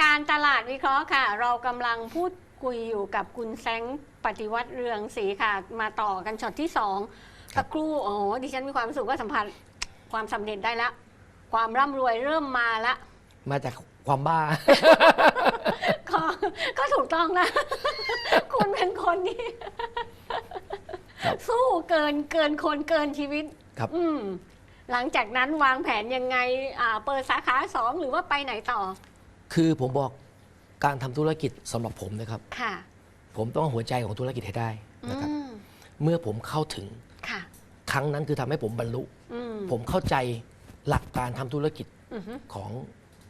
ดวิเคราะห์ค่ะ เรากำลังพูดคุยอยู่กับคุณแซงปฏิวัติเรืองศรีค่ะ มาต่อกันช็อตที่สองครัสับกครู่โอ้โหดิฉันมีความรู้สึกว่าสัมผัสความสำเร็จได้ละ ความร่ำรวยเริ่มมาละ มาจากความบ้า ก็ก็ถูกต้องนะ คุณเป็นคนที่ครับ สู้เกินเกินคนเกินชีวิต ครับ อืม หลังจากนั้นวางแผนยังไง อ่า เปิดสาขาสองหรือว่าไปไหนต่อ คือผมบอกการทำธุรกิจสำหรับผมนะครับ ค่ะ ผมต้องเอาหัวใจของธุรกิจให้ได้นะครับอืมเมื่อผมเข้าถึงค่ะ ครั้งนั้นคือทำให้ผมบรรลุ อืมผมเข้าใจหลักการทำธุรกิจอือฮึของ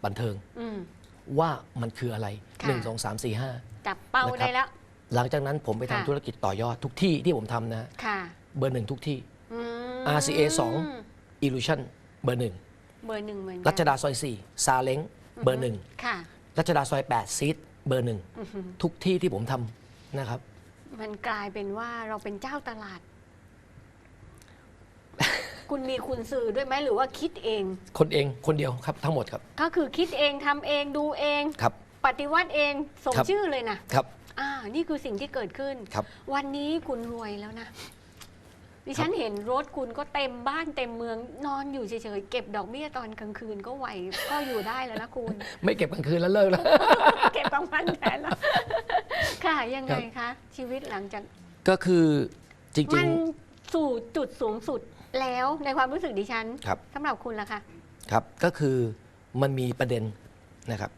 บันเทิง อืม ว่ามันคืออะไร ค่ะ 1 2 3 4 5 จับเป้านะครับ ได้แล้ว หลังจากนั้นผมไปทำค่ะ ธุรกิจต่อยอดทุกที่ที่ผมทำนะ ค่ะเบอร์หนึ่งทุกที่ อืม RCA 2 Illusion เบอร์หนึ่งเบอร์หนึ่งเหมือนกันรัชดาซอย4ซาเล้ง เบอร์หนึ่งค่ะ รัชดาซอย8ซีดเบอร์หนึ่งอือฮึทุกที่ที่ผมทำนะครับ มันกลายเป็นว่าเราเป็นเจ้าตลาด คุณมีคุณสื่อด้วยไหมหรือว่าคิดเอง คนเองคนเดียวครับทั้งหมดครับก็คือคิดเองทำเองดูเอง ครับ ปฏิวัติเองสมครับ ชื่อเลยนะครับ อ่า นี่คือสิ่งที่เกิดขึ้น ครับ วันนี้คุณรวยแล้วนะ ดิฉันเห็นรถคุณก็เต็มบ้านเต็มเมืองนอนอยู่เฉยๆเก็บดอกเบี้ยตอนกลางคืนก็ไหว ก็อยู่ได้แล้วนะคุณ ไม่เก็บกลางคืนแล้วเลิกแล้ว เก็บกลางวันแทนแล้วค่ะยังไงครับคะชีวิตหลังจากก็คือจริมัง นสู่จุดสูงสุดแล้วในความรู้สึกดิฉันๆครับ สำหรับคุณล่ะคะครับ ก็คือมันมีประเด็นนะครับ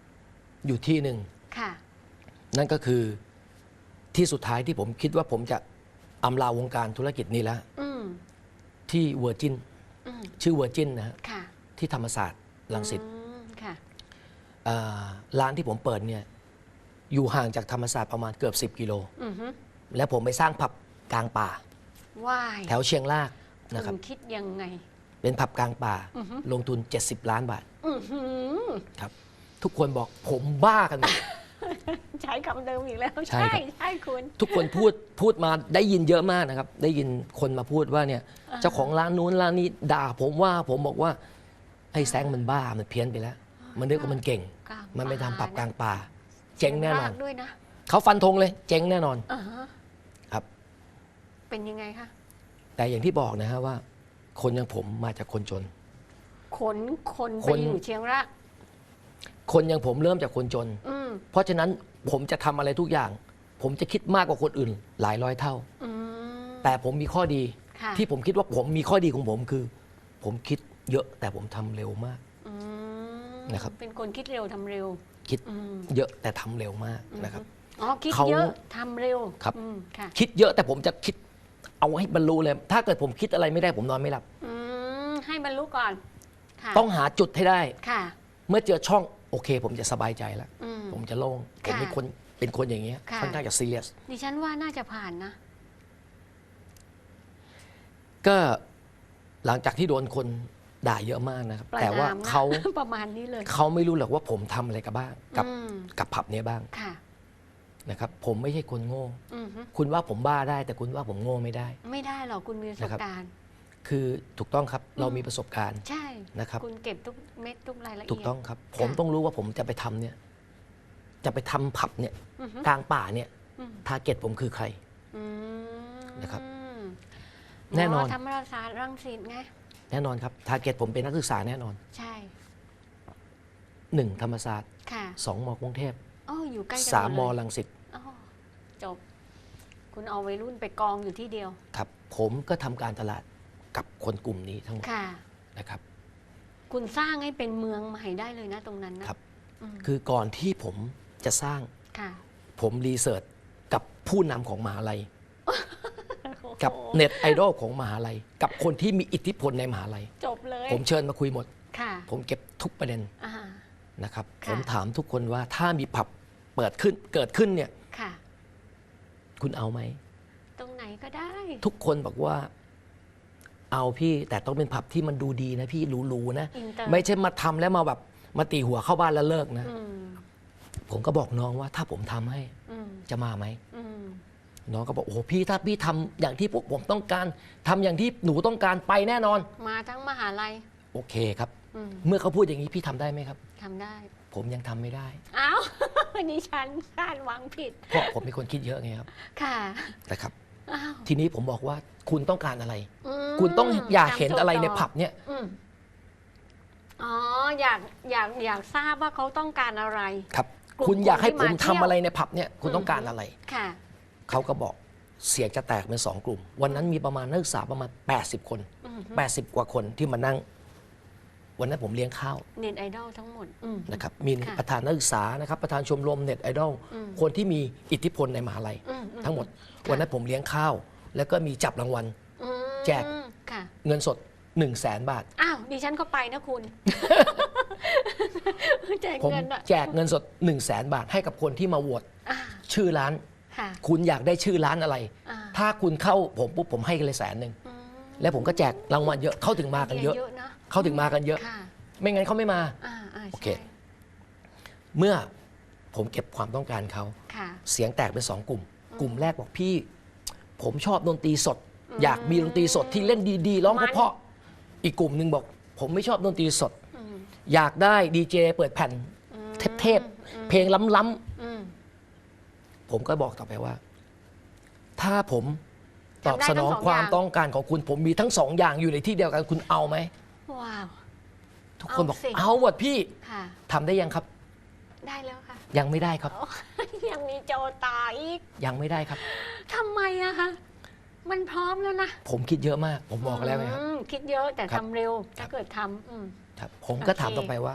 อยู่ที่หนึ่ง ค่ะ นั่นก็คือที่สุดท้ายที่ผมคิดว่าผมจะ อำลาวงการธุรกิจนี้แล้ว อืมที่เวอร์จินอืมชื่อเวอร์จินนะฮะค่ะที่ธรรมศาสตร์ลังสิตอืมค่ะอ่าร้านที่ผมเปิดเนี่ยอยู่ห่างจากธรรมศาสตร์ประมาณเกือบ 10 กิโล อือฮึแล้วผมไปสร้างผับกลางป่า ว่ายแถวเชียงรากนะครับคุณคิดยังไง เป็นผับกลางป่า อือฮึ ลงทุน 70 ล้านบาท อือหือ ครับ ทุกคนบอกผมบ้ากันหมด ใช้คำเดิมอีกแล้ว ใช่ใช่ครับ ใช่คุณ ทุกคนพูดพูดมาได้ยินเยอะมากนะครับ ได้ยินคนมาพูดว่าเนี่ยอ่าเจ้าของร้านนู้นร้านนี้ด่าผมว่าผมบอกว่า ไอ้แซงมันบ้ามันเพี้ยนไปแล้ว มันนึกว่ามันเก่ง กลางมันไปทำปรับกลางป่าเสีเจ๊ยงแน่นอนมากด้วยนะเขาฟันธงเลย เจ๊งแน่นอนอ่าฮะครับ เป็นยังไงคะแต่อย่างที่บอกนะฮะว่า คนอย่างผมมาจากคนจน ขนคนไปคนอยู่เชียงราก คนอย่างผมเริ่มจากคนจน อืมเพราะฉะนั้นผมจะทำอะไรทุกอย่าง ผมจะคิดมากกว่าคนอื่น หลายร้อยเท่า อืม แต่ผมมีข้อดีค่ะ ที่ผมคิดว่าผมมีข้อดีของผมคือ ผมคิดเยอะแต่ผมทำเร็วมาก อืมนะครับ เป็นคนคิดเร็วทำเร็วคิดอืมเยอะแต่ทำเร็วมากนะครับ อ๋อคิดเขาเยอะทำเร็วครับ อืมค่ะคิดเยอะแต่ผมจะคิดเอาให้บรรลุเลย ถ้าเกิดผมคิดอะไรไม่ได้ผมนอนไม่หลับ อืมให้บรรลุก่อนค่ะต้องหาจุดให้ได้ ค่ะ เมื่อเจอช่อง โอเค ผมจะสบายใจแล้ว อืม ผมจะโล่งผมค่ะเป็นคนเป็นคนอย่างเงี้ยค่ะ ค่อนข้างจะซีเรียส ดิฉันว่าน่าจะผ่านนะ ก็หลังจากที่โดนคนด่าเยอะมากนะครับปลายแต่ว่าน้ำนะเขา ประมาณนี้เลยเขาไม่รู้หรอกว่าผมทำอะไรกับบ้างกับอืมกับผับเนี้ยบ้างค่ะ นะครับ ผมไม่ใช่คนโง่ อือฮึคุณว่าผมบ้าได้ แต่คุณว่าผมโง่ไม่ได้ ไม่ได้หรอกคุณมีประสบนะครับ การณ์ คือถูกต้องครับเรามีประสบการณ์ ใช่นะครับ คุณเก็บทุกเม็ดทุกรายละเอียด ถูกต้องครับ ผมต้องรู้ว่าผมจะไปทำเนี่ย จะไปทำผับเนี่ยอือฮึกลางป่าเนี่ยอืมทาร์เก็ตผมคือใคร อืมนะครับหมแน่นอนธรรมศาสตร์รังสิตไงแน่นอนครับทาร์เก็ตผมเป็นนักศึกษาแน่นอนใช่หนึ่งธรรมศาสตร์ค่ะสองมกรุงเทพอ๋ออยู่ใกล้กันสามมหดเลยลังสิตอ๋อจบ คุณเอาวัยรุ่นไปกองอยู่ที่เดียว ครับ ผมก็ทำการตลาด กับคนกลุ่มนี้ทั้งหมดค่ะ นะครับ คุณสร้างให้เป็นเมืองใหม่ได้เลยนะตรงนั้นนะครับ อืมคือก่อนที่ผมจะสร้าง ค่ะ ผมรีเสิร์ชกับผู้นำของมหาลัย กับโอ้โหเน็ตไอดอลของมหาลัย กับคนที่มีอิทธิพลในมหาลัย จบเลยผมเชิญมาคุยหมด ค่ะผมเก็บทุกประเด็นอ่า นะครับ ค่ะ ผมถามทุกคนว่าถ้ามีผับเปิดขึ้นเกิดขึ้นเนี่ย ค่ะ คุณเอาไหม ตรงไหนก็ได้ ทุกคนบอกว่า เอาพี่แต่ต้องเป็นผับที่มันดูดีนะพี่หรูๆนะ อินเตอร์ ไม่ใช่มาทำแล้วมาแบบมาตีหัวเข้าบ้านแล้วเลิกนะ อืมผมก็บอกน้องว่าถ้าผมทำให้อืมจะมาไหม อืมน้องก็บอกโอ้โหพี่ถ้าพี่ทำอย่างที่พวกผมต้องการทำอย่างที่หนูต้องการไปแน่นอน มาทั้งมหาลัยโอเคครับ อืมเมื่อเขาพูดอย่างนี้พี่ทำได้ไหมครับ ทำได้ ผมยังทำไม่ได้ อ้าวดิฉันคาดหวังผิด เพราะผมเป็นคนคิดเยอะไงครับ ค่ะ นะครับ อ้าวทีนี้ผมบอกว่าคุณต้องการอะไร อืมคุณต้องอยากเห็นอะไรในตามโจทย์ผับเนี่ยอืมอ๋ออยากอยากอยากทราบว่าเขาต้องการอะไร ครับ กลุ่มคุณอยากให้คนผที่มมาทำเที่ยว อะไรในผับเนี่ยคุณต้องการอะไร ค่ะ เขาก็บอกเสียงจะแตกเป็นสองกลุ่ม วันนั้นมีประมาณนักศึกษาประมาณ 80 คน อืม 80 กว่าคนที่มานั่ง วันนั้นผมเลี้ยงข้าวเน็ตไอดอลทั้งหมดอืม นะครับมีค่ะประธานนักศึกษานะครับประธานชมรมเน็ตไอดอลอืม คนที่มีอิทธิพลในมหาลัย อืมอืทั้งหมดค่ะวันนั้นผมเลี้ยงข้าว แล้วก็มีจับรางวัล อืมแจก ค่ะ เงินสด 1 0 0 0 0แสนบาท อ้าวดิฉันก็ไปนะคุณ แจกผมเงินอะแจกเงินสด 1 0 0 0 0แสนบาทให้กับคนที่มาโหวตอ่าชื่อร้าน ค่ะคุณอยากได้ชื่อร้านอะไร อ่าถ้าคุณเข้าผมปุ๊บผมให้เลยแสนหนึ่งอืมแล้วผมก็แจกรางวัลเยอะเข้าถึงมากันเยอะ เยอะนะ เข้าถึงมากันเยอะ ค่ะไม่งั้นเขาไม่มา อ่าอ่าโอเค ใช่เมื่อผมเก็บความต้องการเขา ค่ะ เสียงแตกเป็นสองกลุ่ม กลุ่มแรกบอกพี่ ผมชอบดนตรีสดอยากมีดนตรีสดที่เล่นดีๆร้องมัน เพราะๆอีกกลุ่มหนึ่งบอก ผมไม่ชอบดนตรีสด อืมอยากได้ดีเจเปิดแผ่น อืมเทพๆ เพลงล้ำอืมๆ ผมก็บอกต่อไปว่า ถ้าผมตอบทำได้สนองทั้งสองความอย่างต้องการของคุณ ผมมีทั้งสองอย่างอยู่ในที่เดียวกันคุณเอาไหม ว้าว ทุกคนบอกเอาสิ เอาหมดพี่ค่ะ ทำได้ยังครับ ได้แล้วค่ะ ยังไม่ได้ครับโอ้ยยังมีโจตาอีกยังไม่ได้ครับ ทำไมอะคะมันพร้อมแล้วนะผมคิดเยอะมาก ผมบอกแล้วไงครับอืมคิดเยอะแต่ครัทำบเร็วครัถ้าบเกิดทำอืม ครับ ผมก็โอเค ถามต่อไปว่า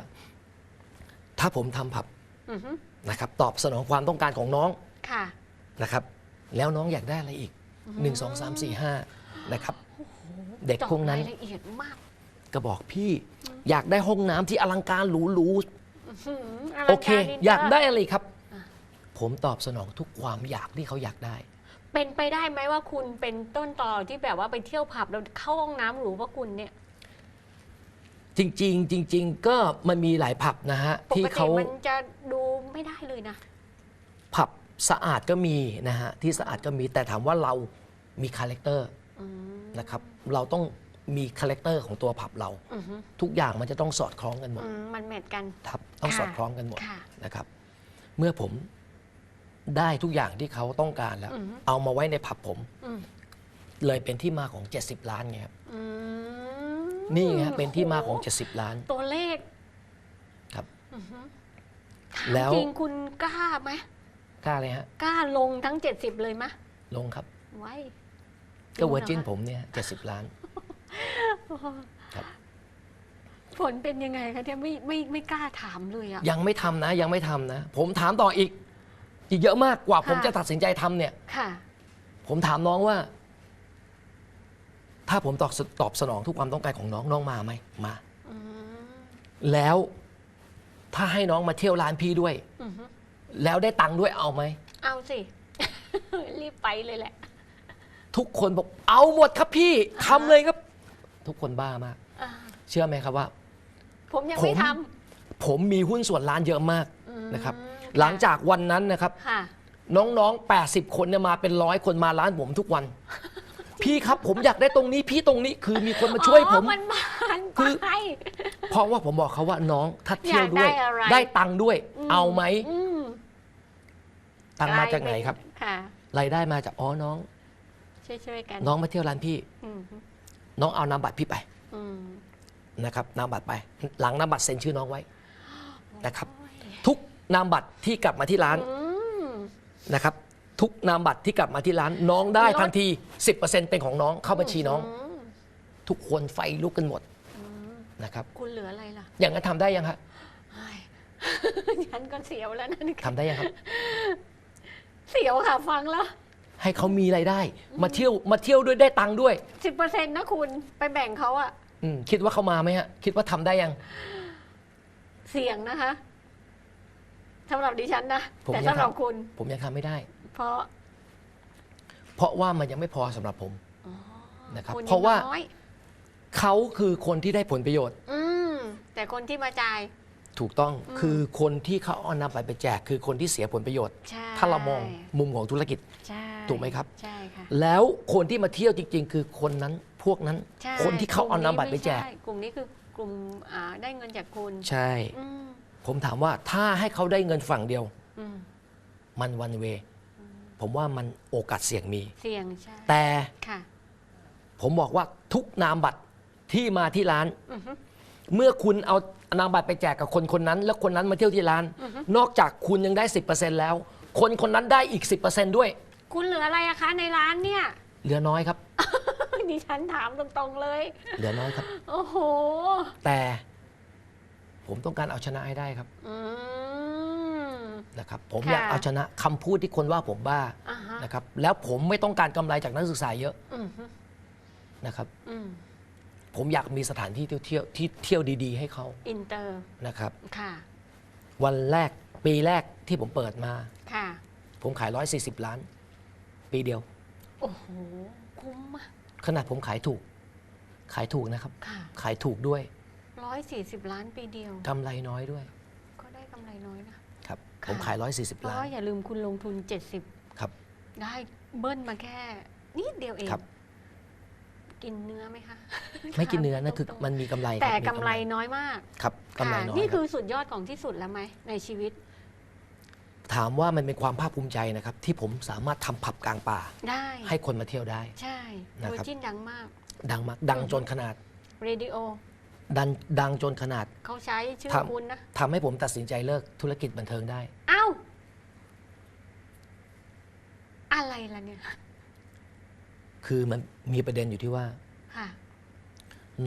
ถ้าผมทำผับอือฮึนะครับ ตอบสนองความต้องการของน้องค่ะนะครับ แล้วน้องอยากได้อะไรอีกหนึ่งสองสามสี่ห้านะครับ เด็กเจาะพวกนั้นรายละเอียดมาก ก็บอกพี่ อยากได้ห้องน้ำที่อลังการหรูอื้อหือๆโอเคลังกรนินอยากได้อะไรครับอะผมตอบสนองทุกความอยากที่เขาอยากได้ เป็นไปได้ไหมว่าคุณเป็นต้นต่อที่แบบว่าไปเที่ยวผับแล้วเข้าห้องน้ำหรูว่าคุณเนี่ย จริง ๆ จริง ๆ ก็มันมีหลายผับนะฮะปที่กติเขา มันจะดูไม่ได้เลยนะ ผับสะอาดก็มีนะฮะที่สะอาดก็มีแต่ถามว่าเรามีคาแรคเตอร์อืมนะครับ เราต้อง มีคาแรคเตอร์ของตัวผับเรา อือฮึทุกอย่างมันจะต้องสอดคล้องกันหมดอืมมันแมทกัน ครับต้องค่ะสอดคล้องกันหมดค่ะนะครับ เมื่อผมได้ทุกอย่างที่เขาต้องการแล้ว อือฮึ เอามาไว้ในผับผม อืมเลยเป็นที่มาของ 70 ล้านไงครับอืมนี่ไงฮะเป็นที่มาของ 70 ล้านตัวเลขครับ อือฮึแล้วจริงคุณกล้าไหมกล้าเลยฮะ กล้าลงทั้ง 70 เลยไหมลงครับ ไว้ก็เวอร์จินผมเนี่ย70ล้าน ครับผลเป็นยังไงคะเนี่ยไม่ไม่ไม่กล้าถามเลยอะ ยังไม่ทำนะ ยังไม่ทำนะ ผมถามต่ออีก อีกเยอะมากกว่าผมค่ะจะตัดสินใจทำเนี่ย ค่ะ ผมถามน้องว่า ถ้าผมตอบสตอบสนองทุกความต้องการของน้องน้องมาไหมมา อืมแล้วถ้าให้น้องมาเที่ยวร้านพี่ด้วย อือฮึแล้วได้ตังค์ด้วยเอาไหม เอาสิ รีบไปเลยแหละ ทุกคนบอกเอาหมดครับพี่ทำเลยครับ ทุกคนบ้ามาก อ่าเชื่อไหมครับว่า ผมยังผมไม่ทผมมีหุ้นส่วนร้านเยอะมากำอืมนะครับ หลังจากวันนั้นนะครับ ค่ะ น้องๆ 80 คนเนี่ยมาเป็นร้อยคนมาร้านผมทุกวัน พี่ครับผมอยากได้ตรงนี้พี่ตรงนี้คือมีคนมาช่วยผม อ๋อมันบานคือ ไป เพราะว่าผมบอกเขาว่าน้องถ้าเที่ยวด้วย อยากได้อะไร ได้ตังค์ด้วย อืมเอาไหมอืมตังค์มาจากไหนครับค่ะ รายได้มาจากอ๋อน้อง ช่วยๆกันน้องมาเที่ยวร้านพี่ อืม น้องเอานามบัตรพี่ไปอืมนะครับนามบัตรไป หลังนามบัตรเซ็นชื่อน้องไว้นะครับ ทุกนามบัตรที่กลับมาที่ร้านอืมนะครับ ทุกนามบัตรที่กลับมาที่ร้าน น้องได้ลดทันที 10%เป็นของน้องเข้าบัญชีน้องมทุกคนไฟลุกกันหมดอืมนะครับ คุณเหลืออะไรล่ะ อย่างนั้นทำได้ยังฮะเฮ้ยฉันก็เสียวแล้วนั่นทำได้ยังครับ เสียวค่ะฟังแล้ว ให้เขามีรายได้ มาเที่ยวมาเที่ยวด้วยได้ตังค์ด้วย สิบเปอร์เซ็นต์นะคุณไปแบ่งเขาอะอืมคิดว่าเขามาไหมฮะ คิดว่าทำได้ยัง เสี่ยงนะคะสำหรับดิฉันนะ ผมแต่ยังสำหรับทำ คุณ ผมยังทำไม่ได้ เพราะเพราะว่ามันยังไม่พอสำหรับผมอ๋อนะครับ คุณยังเพราะว่าน้อยเขาคือคนที่ได้ผลประโยชน์อืมแต่คนที่มาจ่าย ถูกต้อง อืม คือคนที่เขาเอานำไปไปแจก คือคนที่เสียผลประโยชน์ ใช่ถ้าเรามองมุมของธุรกิจใช่ ถูกไหมครับ ใช่ค่ะ แล้วคนที่มาเที่ยวจริง ๆ คือคนนั้นพวกนั้น ใช่คนที่เขาเอานำบัตรไปแจกม่ใช่กลุ่มนี้คือกลุ่มอ่าได้เงินจากคุณใช่ อืมผมถามว่าถ้าให้เขาได้เงินฝั่งเดียว อืมมันวันเว ผมว่ามันโอกาสเสี่ยงมี เสี่ยงใช่แต่ค่ะผมบอกว่าทุกนามบัตรที่มาที่ร้าน อือฮึ เมื่อคุณเอานามบัตรไปแจกกับคนคนนั้น แล้วคนนั้นมาเที่ยวที่ร้านนอกจากคุณยังได้ 10%แล้ว คนคนนั้นได้อีก 10%ด้วย คุณเหลืออะไรอะคะในร้านเนี่ย เหลือน้อยครับ ดิฉันถามตรงๆเลย เหลือน้อยครับ โอ้โห แต่ ผมต้องการเอาชนะให้ได้ครับอืม นะครับ ผมค่ะ อยากเอาชนะคำพูดที่คนว่าผมบ้าอ่าฮะนะครับ แล้วผมไม่ต้องการกำไรจากนักศึกษาเยอะอืมฮึนะครับ อืมผมอยากมีสถานที่เที่ยวเที่ยวที่เที่ยวดี ๆ ให้เขาอินเตอร์นะครับ ค่ะ วันแรกปีแรกที่ผมเปิดมา ค่ะ ผมขาย 140 ล้าน ปีเดียว โอ้โห คุ้มอะขนาดผมขายถูก ขายถูกนะครับ ค่ะขายถูกด้วยร้อยสี่สิบล้านปีเดียว กำไรน้อยด้วย ก็ได้กำไรน้อยนะ ครับ ค่ะ ผมขาย เพ140 ราะล้านว่าอย่าลืมคุณลงทุนเจ็ดสิบครับ ได้เบิ้ลมาแค่นิดเดียวเอง ครับ กินเนื้อไหมคะไม่กินเนื้อนั่นคือตรงๆมันมีกำไรครับแต่มีกำไรน้อยมากครับกำไรค่ะน้อยนี่คคืรับอสุดยอดของที่สุดแล้วไหมในชีวิต ถามว่ามันเป็นความภาคภูมิใจนะครับ ที่ผมสามารถทำผับกลางป่า ได้ให้คนมาเที่ยวได้ ใช่นะเวอครับร์จินดังมาก ดังมากดังจนขนาดเรดิโอ ดังดังจนขนาดเขาใช้ชื่อครับคุณนะ ทำให้ผมตัดสินใจเลิกธุรกิจบันเทิงได้ เอ้า อะไรล่ะเนี่ย คือมันมีประเด็นอยู่ที่ว่า ค่ะ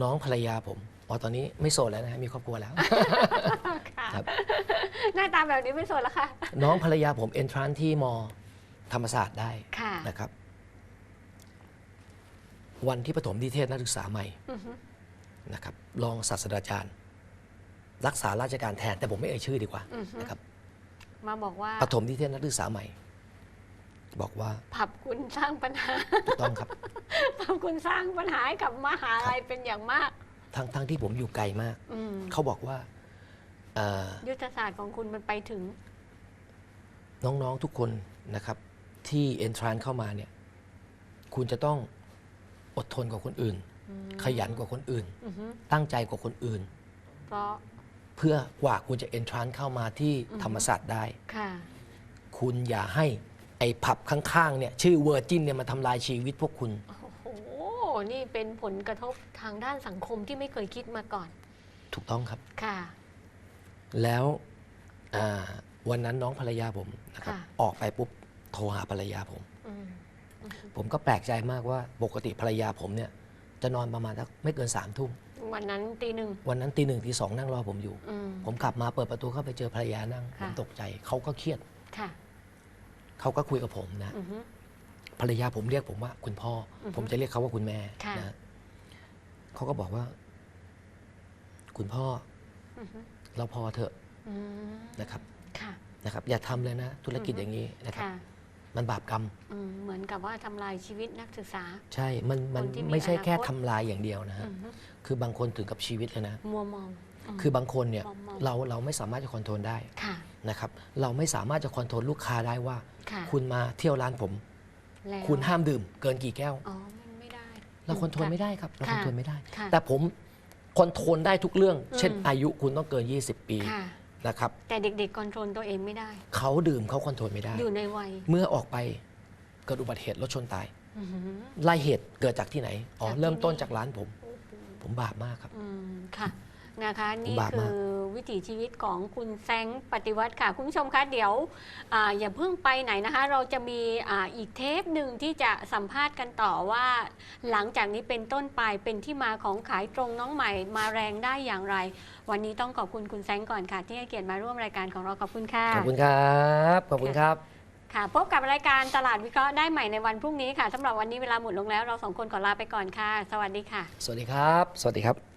น้องภรรยาผมอ๋อตอนนี้ไม่โสดแล้วนะฮะมีครอบครัวแล้ว ค่ะ ครับ หน้าตาแบบนี้ไม่สนแล้วค่ะ น้องภรรยาผมเอนทรานที่มธรรมศาสตร์ได้ค่ะ นะครับ วันที่ปฐมนิเทศนักศึกษาใหม่อือฮึนะครับรองศาสตราจารย์ รักษาราชการแทน แต่ผมไม่เอ่ยชื่อดีกว่าอือฮึนะครับมาบอกว่าปฐมนิเทศนักศึกษาใหม่ บอกว่าผับคุณสร้างปัญหา ถูกต้องครับ ผับคุณสร้างปัญหาให้กับมหาลัยเป็นอย่างมาก ทั้งทั้งที่ผมอยู่ไกลมาก อืมเขาบอกว่าเอ่อ ยุทธศาสตร์ของคุณมันไปถึง น้องๆทุกคนนะครับ ที่เอนทรานเข้ามาเนี่ยคุณจะต้องอดทนกว่าคนอื่น ขยันกว่าคนอื่นอือฮึตั้งใจกว่าคนอื่น เพราะเพื่อกว่าคุณจะเอนทรานเข้ามาที่อืมธรรมศาสตร์ได้ค่ะคุณอย่าให้ไอ้ผับข้างๆเนี่ยชื่อเวอร์จินเนี่ยมาทำลายชีวิตพวกคุณ โอ้โห นี่เป็นผลกระทบทางด้านสังคมที่ไม่เคยคิดมาก่อน ถูกต้องครับ ค่ะ แล้วอ่าวันนั้นน้องภรรยาผมนะครับค่ะออกไปปุ๊บโทรหาภรรยาผมอืมผมก็แปลกใจมากว่าปกติภรรยาผมเนี่ย จะนอนประมาณสักไม่เกินสามทุ่มวันนั้นตีหนึ่งวันนั้นตีหนึ่งตีสองนั่งรอผมอยู่อืมผมขับมาเปิดประตูเข้าไปเจอภรรยานั่งผค่ะมตกใจเขาก็เครียดค่ะเขาก็คุยกับผมนะอือฮึภรรยาผมเรียกผมว่าคุณพ่อออฮึผมจะเรียกเขาว่าคุณแม่ค่ะนะเขาก็บอกว่า คุณพ่ออือฮึ เราพอเถอะอืมนะครับค่ะนะครับ อย่าทำเลยนะธุรกิจอือฮึอย่างนี้นะครับ ค่ะมันบาปกรรม อืมเหมือนกับว่าทำลายชีวิตนักศึกษา ใช่ มันมันคนที่มีไม่ใช่แค่อนาคต ทำลายอย่างเดียวนะฮะ อือฮึคือบางคนถึงกับชีวิตเลยนะ มัวมองมคือบางคนเนี่ยมองมอง เราเราไม่สามารถจะคอนโทรลได้ค่ะนะครับ เราไม่สามารถจะคอนโทรลลูกค้าได้ว่า ค่ะคุณมาเที่ยวร้านผม แล้วคุณห้ามดื่ม เกินกี่แก้ว อ๋อมันไม่ได้เราคอนโทรลไม่ได้ครับ เราคค่ะอนโทรลไม่ได้ ค่ะ แต่ผม คอนโทรลได้ทุกเรื่องอืมเช่นอายุคุณต้องเกิน 20 ปีค่ะ นะครับแต่เด็กๆคอนโทรลตัวเองไม่ได้ เขาดื่มเขาคอนโทรลไม่ได้ อยู่ในวัยเมื่อออกไปเกิดอุบัติเหตุรถชนตายอือหือ ไล่เหตุเกิดจากที่ไหนอ๋อจากที่เริ่มต้นนี่ จากร้านผมโอ้โหผมบาปมากครับ อืมค่ะ นะคะ นี่บาปคืมากอวิถีชีวิตของคุณแซงปฏิวัติค่ะ คุณผู้ชมคะเดี๋ยวอาอย่าเพิ่งไปไหนนะคะ เราจะมีอาอีกเทปหนึ่งที่จะสัมภาษณ์กันต่อว่า หลังจากนี้เป็นต้นไปเป็นที่มาของขายตรงน้องใหม่มาแรงได้อย่างไร วันนี้ต้องขอบคุณคุณแซงก่อนค่ะ ที่ให้เกียรติมาร่วมรายการของเราขอบคุณค่ะขอบคุณครับขอบคุณครับค่ะพบกับรายการตลาดวิเคราะห์ได้ใหม่ในวันพรุ่งนี้ค่ะสำหรับวันนี้เวลาหมดลงแล้วเราสองคนขอลาไปก่อนค่ะ สวัสดีค่ะ สวัสดีครับ สวัสดีครับ